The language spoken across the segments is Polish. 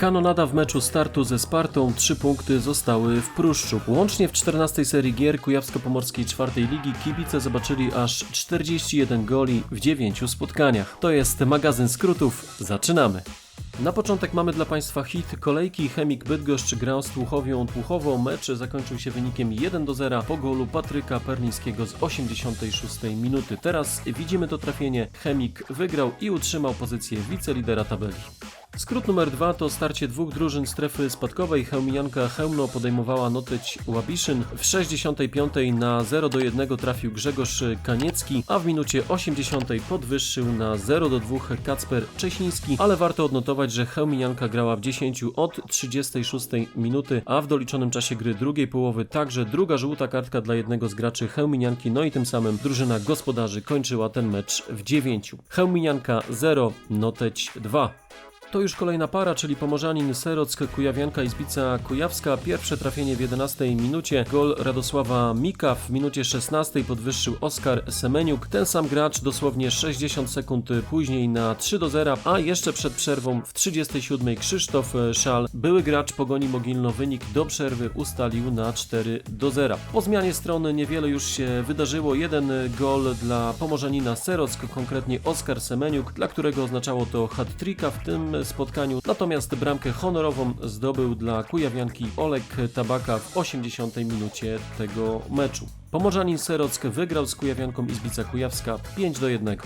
Kanonada w meczu startu ze Spartą, trzy punkty zostały w Pruszczu. Łącznie w 14 serii gier Kujawsko-Pomorskiej czwartej ligi kibice zobaczyli aż 41 goli w 9 spotkaniach. To jest magazyn skrótów, zaczynamy. Na początek mamy dla Państwa hit kolejki. Chemik Bydgoszcz grał z Tłuchowią Tłuchowo. Mecz zakończył się wynikiem 1 do 0 po golu Patryka Perlińskiego z 86 minuty. Teraz widzimy to trafienie. Chemik wygrał i utrzymał pozycję wicelidera tabeli. Skrót numer dwa to starcie dwóch drużyn strefy spadkowej. Chełminianka Chełmno podejmowała Noteć Łabiszyn. W 65 na 0 do 1 trafił Grzegorz Kaniecki, a w minucie 80 podwyższył na 0 do 2 Kacper Cześniński, ale warto odnotować, że Chełminianka grała w 10 od 36 minuty, a w doliczonym czasie gry drugiej połowy także druga żółta kartka dla jednego z graczy Chełminianki, no i tym samym drużyna gospodarzy kończyła ten mecz w 9. Chełminianka 0, Noteć 2. To już kolejna para, czyli Pomorzanin Serock, Kujawianka Izbica Kujawska. Pierwsze trafienie w 11 minucie. Gol Radosława Mika w minucie 16 podwyższył Oskar Semeniuk. Ten sam gracz dosłownie 60 sekund później na 3 do 0, a jeszcze przed przerwą w 37 Krzysztof Szal, były gracz Pogoni Mogilno, wynik do przerwy ustalił na 4 do 0. Po zmianie strony niewiele już się wydarzyło. Jeden gol dla Pomorzanina Serock, konkretnie Oskar Semeniuk, dla którego oznaczało to hat-tricka w tym spotkaniu. Natomiast bramkę honorową zdobył dla Kujawianki Olek Tabaka w 80 minucie tego meczu. Pomorzanin Serock wygrał z Kujawianką Izbica Kujawska 5 do 1.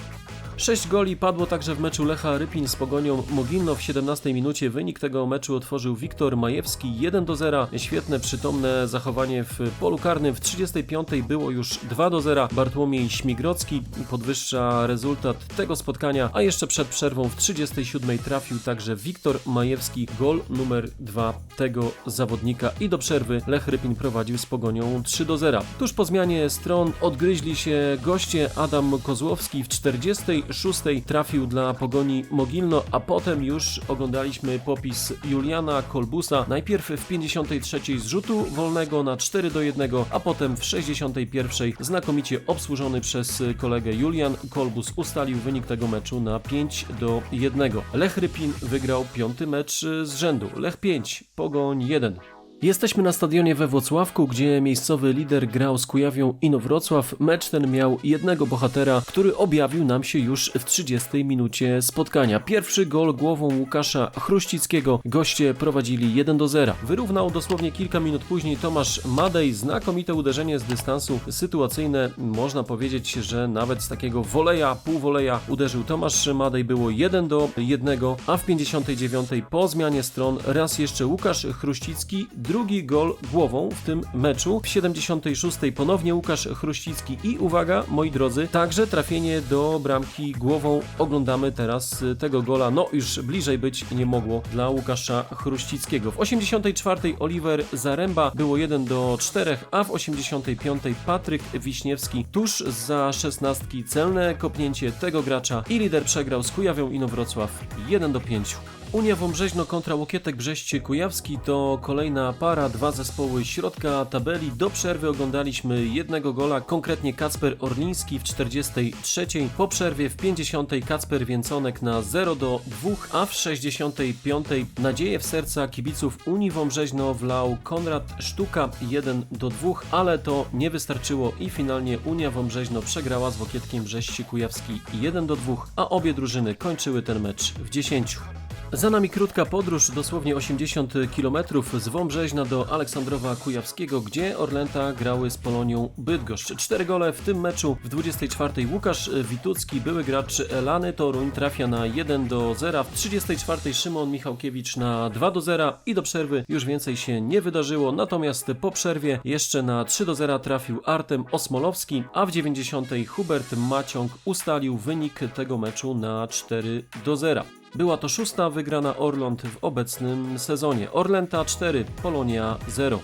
Sześć goli padło także w meczu Lecha Rypin z Pogonią Mogilno w 17 minucie. Wynik tego meczu otworzył Wiktor Majewski 1 do 0. Świetne przytomne zachowanie w polu karnym. W 35 było już 2 do 0. Bartłomiej Śmigrocki podwyższa rezultat tego spotkania, a jeszcze przed przerwą w 37 trafił także Wiktor Majewski gol numer 2 tego zawodnika i do przerwy Lech Rypin prowadził z Pogonią 3 do 0. Tuż po zmianie stron odgryźli się goście Adam Kozłowski w 40 szóstej trafił dla Pogoni Mogilno, a potem już oglądaliśmy popis Juliana Kolbusa. Najpierw w 53 z rzutu wolnego na 4 do 1, a potem w 61 znakomicie obsłużony przez kolegę Julian Kolbus ustalił wynik tego meczu na 5 do 1. Lech Rypin wygrał piąty mecz z rzędu. Lech 5, Pogoń 1. Jesteśmy na stadionie we Włocławku, gdzie miejscowy lider grał z Kujawią Inowrocław. Mecz ten miał jednego bohatera, który objawił nam się już w 30 minucie spotkania. Pierwszy gol głową Łukasza Chruścickiego. Goście prowadzili 1 do 0. Wyrównał dosłownie kilka minut później Tomasz Madej. Znakomite uderzenie z dystansu sytuacyjne. Można powiedzieć, że nawet z takiego woleja, półwoleja uderzył Tomasz Madej. Było 1 do 1, a w 59 po zmianie stron raz jeszcze Łukasz Chruścicki drugi gol głową w tym meczu. W 76 ponownie Łukasz Chruścicki i uwaga, moi drodzy, także trafienie do bramki głową. Oglądamy teraz tego gola. No już bliżej być nie mogło dla Łukasza Chruścickiego. W 84 Oliver Zaręba było 1 do 4, a w 85 Patryk Wiśniewski tuż za szesnastki celne kopnięcie tego gracza i lider przegrał z Kujawią Inowrocław 1 do 5. Unia Wąbrzeźno kontra Łokietek Brześć Kujawski to kolejna para, dwa zespoły środka tabeli. Do przerwy oglądaliśmy jednego gola, konkretnie Kacper Orliński w 43. Po przerwie w 50. Kacper Więconek na 0 do 2, a w 65. nadzieję w serca kibiców Unii Wąbrzeźno wlał Konrad Sztuka 1 do 2, ale to nie wystarczyło i finalnie Unia Wąbrzeźno przegrała z Wokietkiem Brześć Kujawski 1 do 2, a obie drużyny kończyły ten mecz w 10. Za nami krótka podróż, dosłownie 80 km z Wąbrzeźna do Aleksandrowa Kujawskiego, gdzie Orlęta grały z Polonią Bydgoszcz. Cztery gole w tym meczu w 24 Łukasz Witucki, były gracz Elany Toruń, trafia na 1 do 0. W 34 Szymon Michałkiewicz na 2 do 0 i do przerwy już więcej się nie wydarzyło. Natomiast po przerwie jeszcze na 3 do 0 trafił Artem Osmolowski, a w 90 Hubert Maciąg ustalił wynik tego meczu na 4 do 0. Była to szósta wygrana Orląt w obecnym sezonie. Orlęta 4, Polonia 0.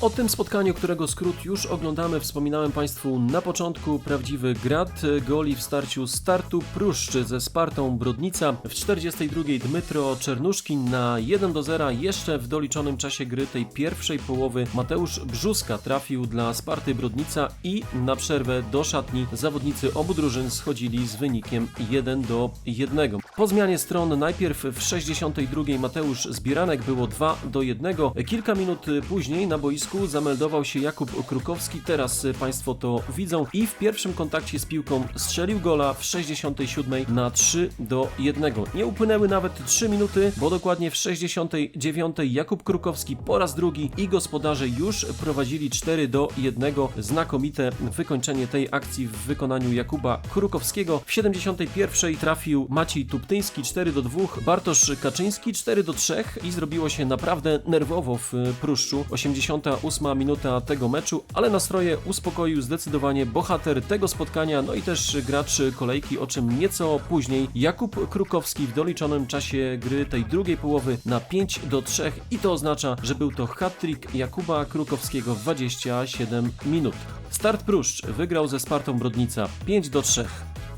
O tym spotkaniu, którego skrót już oglądamy, wspominałem Państwu na początku. Prawdziwy grad goli w starciu startu Pruszcz ze Spartą Brodnica. W 42 Dmytro Czernuszkin na 1 do 0 jeszcze w doliczonym czasie gry tej pierwszej połowy Mateusz Brzuska trafił dla Sparty Brodnica i na przerwę do szatni zawodnicy obu drużyn schodzili z wynikiem 1 do 1. Po zmianie stron najpierw w 62 Mateusz Zbieranek było 2 do 1. Kilka minut później na boisku zameldował się Jakub Krukowski, teraz Państwo to widzą i w pierwszym kontakcie z piłką strzelił gola w 67 na 3 do 1. Nie upłynęły nawet 3 minuty, bo dokładnie w 69 Jakub Krukowski po raz drugi i gospodarze już prowadzili 4 do 1. Znakomite wykończenie tej akcji w wykonaniu Jakuba Krukowskiego. W 71 trafił Maciej Tuptyński 4 do 2, Bartosz Kaczyński 4 do 3 i zrobiło się naprawdę nerwowo w Pruszczu. 80 ósma minuta tego meczu, ale nastroje uspokoił zdecydowanie bohater tego spotkania, no i też gracz kolejki, o czym nieco później Jakub Krukowski w doliczonym czasie gry tej drugiej połowy na 5 do 3 i to oznacza, że był to hat-trick Jakuba Krukowskiego w 27 minut. Start Pruszcz wygrał ze Spartą Brodnica 5 do 3.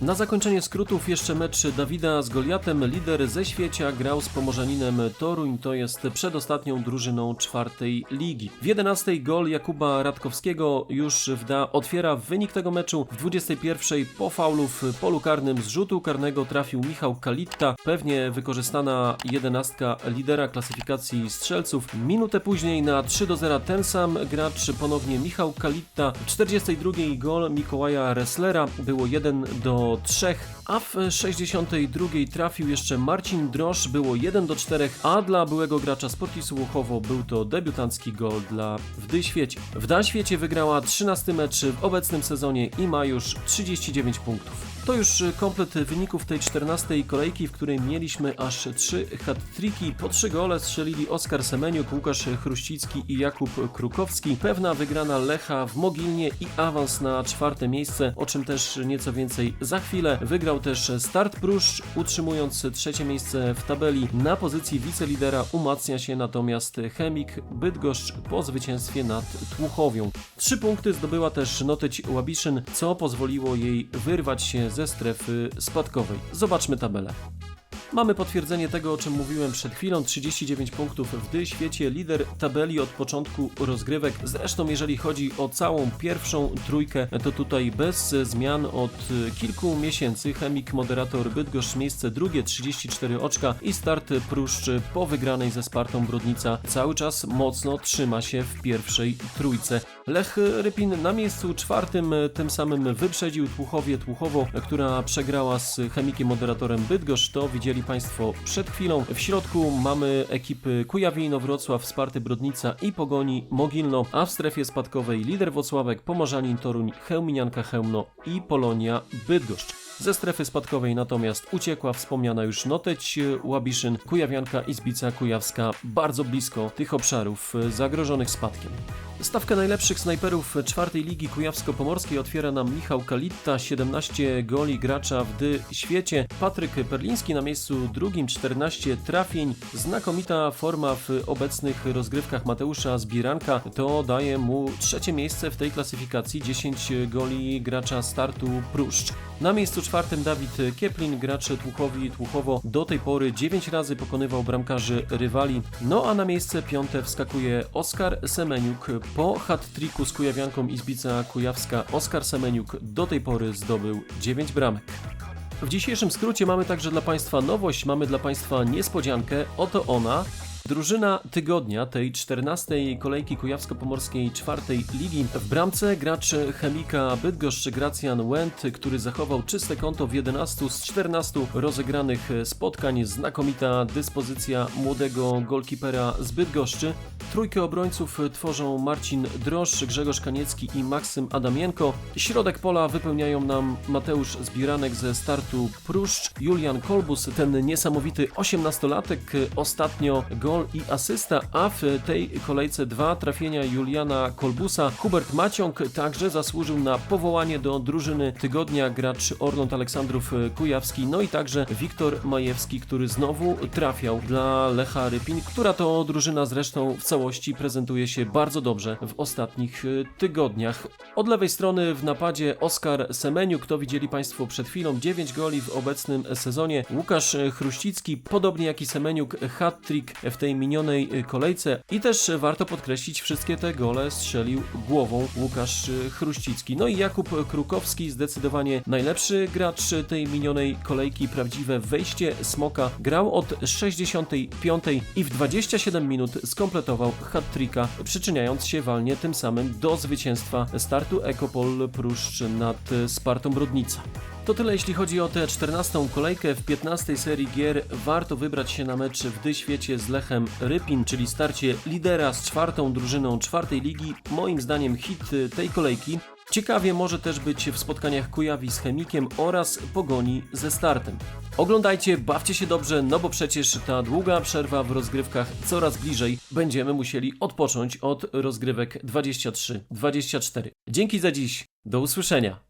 Na zakończenie skrótów jeszcze mecz Dawida z Goliatem. Lider ze świecia grał z Pomorzaninem Toruń, to jest przedostatnią drużyną czwartej ligi. W 11 gol Jakuba Radkowskiego już wda otwiera wynik tego meczu. W 21 po faulu w polu karnym z rzutu karnego trafił Michał Kalitta. Pewnie wykorzystana jedenastka lidera klasyfikacji strzelców. Minutę później na 3 do 0 ten sam gracz ponownie Michał Kalitta. W 42 gol Mikołaja Resslera było 1 do 3, a w 62 trafił jeszcze Marcin Drosz, było 1 do 4, a dla byłego gracza Sportisu Łuchowo był to debiutancki gol dla Wdy Świecie. Wda Świecie wygrała 13 mecz w obecnym sezonie i ma już 39 punktów. To już komplet wyników tej 14 kolejki, w której mieliśmy aż 3 hat-triki. Po 3 gole strzelili Oskar Semeniuk, Łukasz Chruścicki i Jakub Krukowski. Pewna wygrana Lecha w Mogilnie i awans na czwarte miejsce, o czym też nieco więcej za chwilę. Wygrał też Start Pruszcz, utrzymując trzecie miejsce w tabeli. Na pozycji wicelidera umacnia się natomiast Chemik Bydgoszcz po zwycięstwie nad Tłuchowią. Trzy punkty zdobyła też Noteć Łabiszyn, co pozwoliło jej wyrwać się ze strefy spadkowej. Zobaczmy tabelę. Mamy potwierdzenie tego, o czym mówiłem przed chwilą. 39 punktów w dy świecie, lider tabeli od początku rozgrywek. Zresztą, jeżeli chodzi o całą pierwszą trójkę, to tutaj bez zmian od kilku miesięcy. Chemik, moderator Bydgoszcz, miejsce drugie, 34 oczka i start Pruszcz po wygranej ze Spartą Brodnica cały czas mocno trzyma się w pierwszej trójce. Lech Rypin na miejscu czwartym, tym samym wyprzedził Tłuchowie Tłuchowo, która przegrała z chemikiem moderatorem Bydgoszcz. To widzieli Państwo przed chwilą. W środku mamy ekipy Kujawino, Wrocław, Sparty Brodnica i Pogoni Mogilno, a w strefie spadkowej lider Wocławek, Pomorzanin Toruń, Chełminianka Chełmno i Polonia Bydgoszcz. Ze strefy spadkowej natomiast uciekła wspomniana już Noteć, Łabiszyn, Kujawianka i Zbica Kujawska bardzo blisko tych obszarów zagrożonych spadkiem. Stawkę najlepszych snajperów czwartej ligi kujawsko-pomorskiej otwiera nam Michał Kalitta, 17 goli gracza w dy świecie. Patryk Perliński na miejscu drugim, 14 trafień. Znakomita forma w obecnych rozgrywkach Mateusza Zbieranka to daje mu trzecie miejsce w tej klasyfikacji, 10 goli gracza startu Pruszcz. Na miejscu czwartym Dawid Kieplin, gracz Tłuchowi Tłuchowo do tej pory 9 razy pokonywał bramkarzy rywali. No a na miejsce piąte wskakuje Oskar Semeniuk, po hat-triku z Kujawianką Izbica Kujawska Oskar Semeniuk do tej pory zdobył 9 bramek. W dzisiejszym skrócie mamy także dla Państwa nowość, mamy dla Państwa niespodziankę, oto ona. Drużyna tygodnia tej 14 kolejki kujawsko-pomorskiej czwartej ligi. W bramce gracz chemika Bydgoszcz Gracjan Łęt, który zachował czyste konto w 11 z 14 rozegranych spotkań. Znakomita dyspozycja młodego golkipera z Bydgoszczy. Trójkę obrońców tworzą Marcin Drosz, Grzegorz Kaniecki i Maksym Adamienko. Środek pola wypełniają nam Mateusz Zbiranek ze startu Pruszcz, Julian Kolbus, ten niesamowity 18-latek, ostatnio gol i asysta, a w tej kolejce dwa trafienia Juliana Kolbusa. Hubert Maciąg także zasłużył na powołanie do drużyny tygodnia gracz Orląt Aleksandrów Kujawski, no i także Wiktor Majewski, który znowu trafiał dla Lecha Rypin, która to drużyna zresztą w całości całości prezentuje się bardzo dobrze w ostatnich y, tygodniach. Od lewej strony w napadzie Oskar Semeniuk, to widzieli Państwo przed chwilą, 9 goli w obecnym sezonie. Łukasz Chruścicki, podobnie jak i Semeniuk, hat-trick w tej minionej y, kolejce i też warto podkreślić, wszystkie te gole strzelił głową Łukasz Chruścicki. No i Jakub Krukowski, zdecydowanie najlepszy gracz tej minionej kolejki, prawdziwe wejście Smoka. Grał od 65 i w 27 minut skompletował hat-tricka, przyczyniając się walnie tym samym do zwycięstwa startu Ekopol Pruszcz nad Spartą Brodnica. To tyle jeśli chodzi o tę 14 kolejkę. W 15 serii gier warto wybrać się na mecz w Dyświecie z Lechem Rypin, czyli starcie lidera z czwartą drużyną czwartej ligi. Moim zdaniem hit tej kolejki. Ciekawie może też być w spotkaniach Kujawi z Chemikiem oraz Pogoni ze startem. Oglądajcie, bawcie się dobrze, no bo przecież ta długa przerwa w rozgrywkach coraz bliżej. Będziemy musieli odpocząć od rozgrywek 23-24. Dzięki za dziś, do usłyszenia.